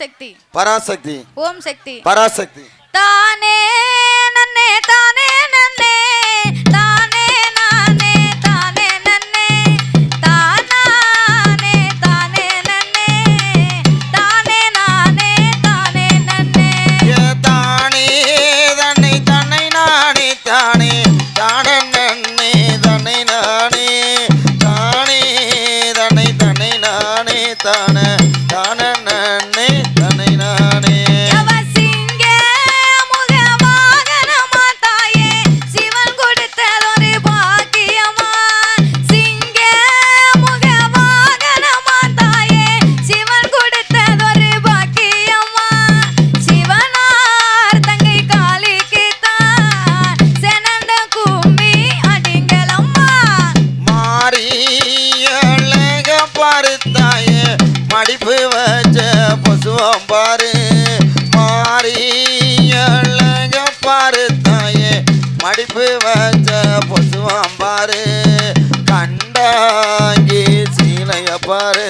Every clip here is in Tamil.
शक्ति पराशक्ति ओम शक्ति पराशक्ति ताने नन्ने ताने படிப்பு வச்ச பொசுவாம்பாரு கண்டாங்கி சீலையப்பாரு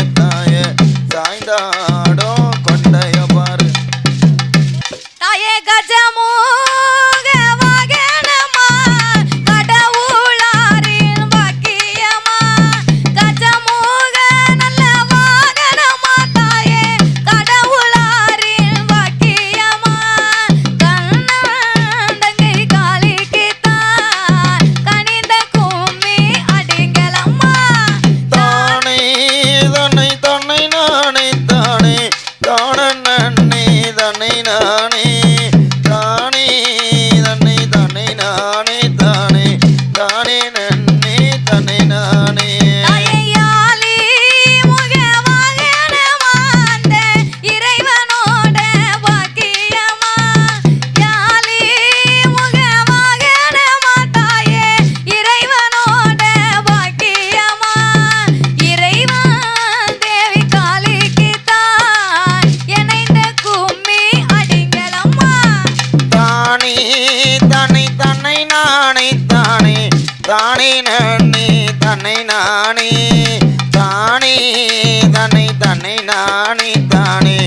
நானே தானே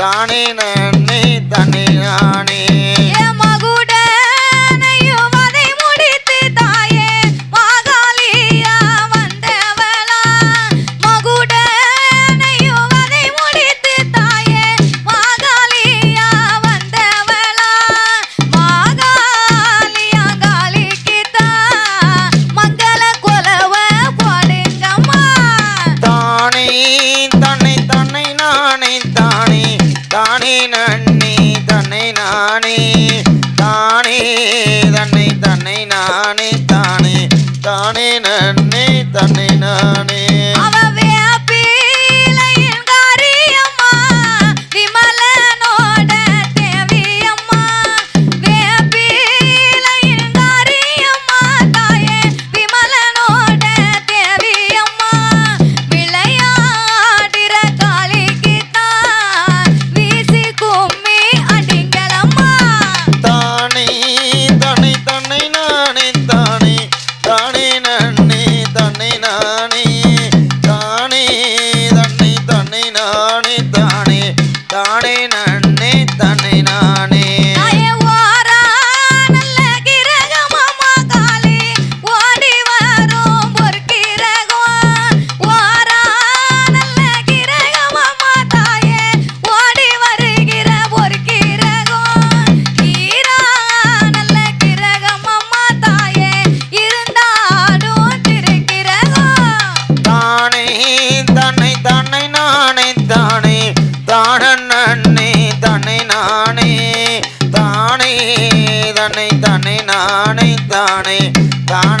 தானே நன்னே தனி தன்னை தன்னை நானை தானே தான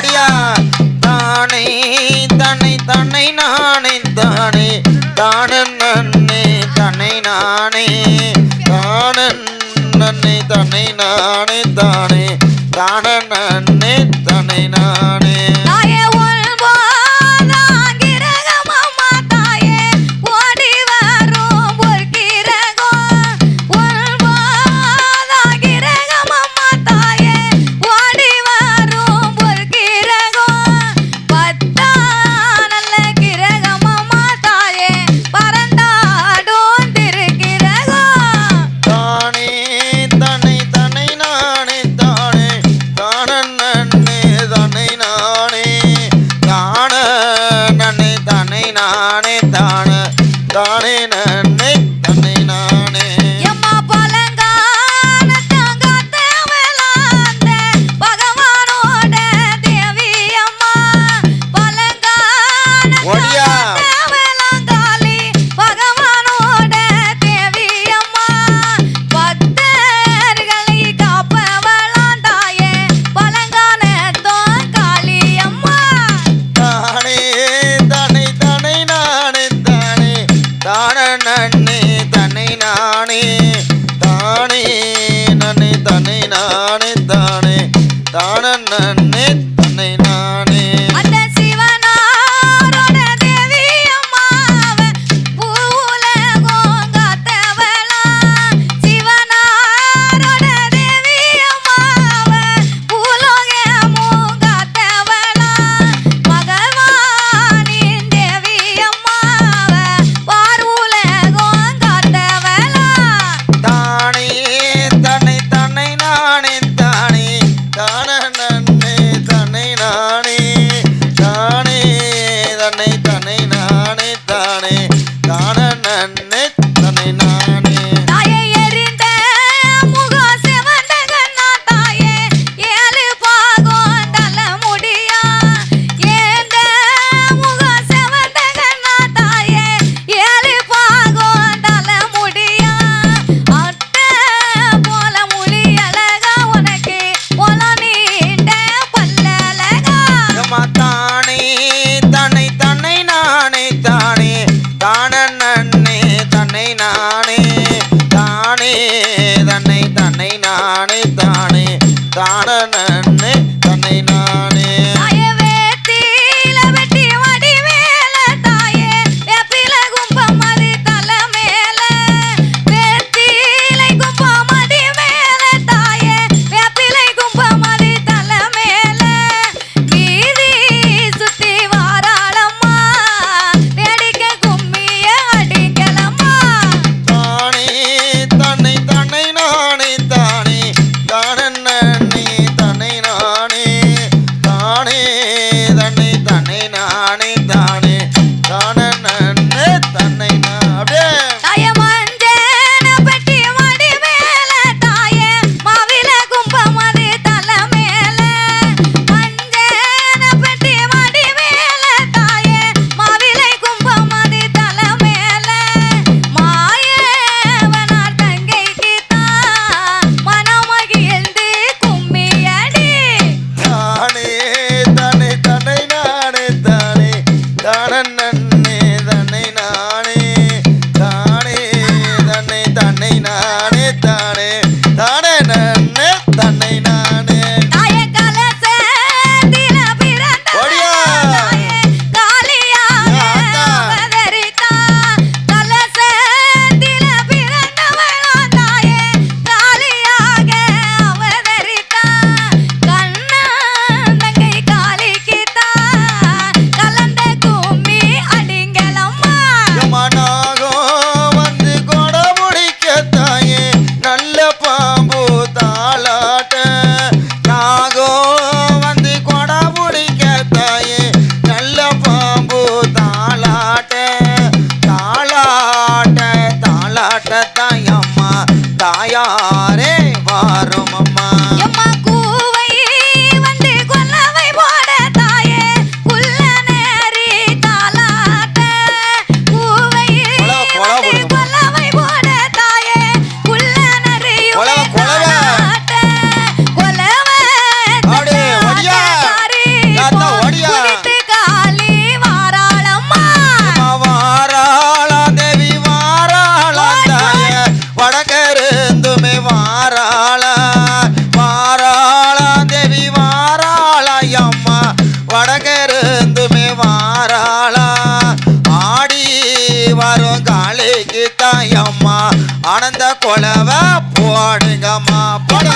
அடியா? தானே தன்னை தன்னை நானே தானே. தானே தன்னை நானே தானே தன்னை நானே தானே. தானே தன்னை நானே. தானே தானே தாயம்மா. ஆனந்த கொலவை போடுங்கம்மா. போட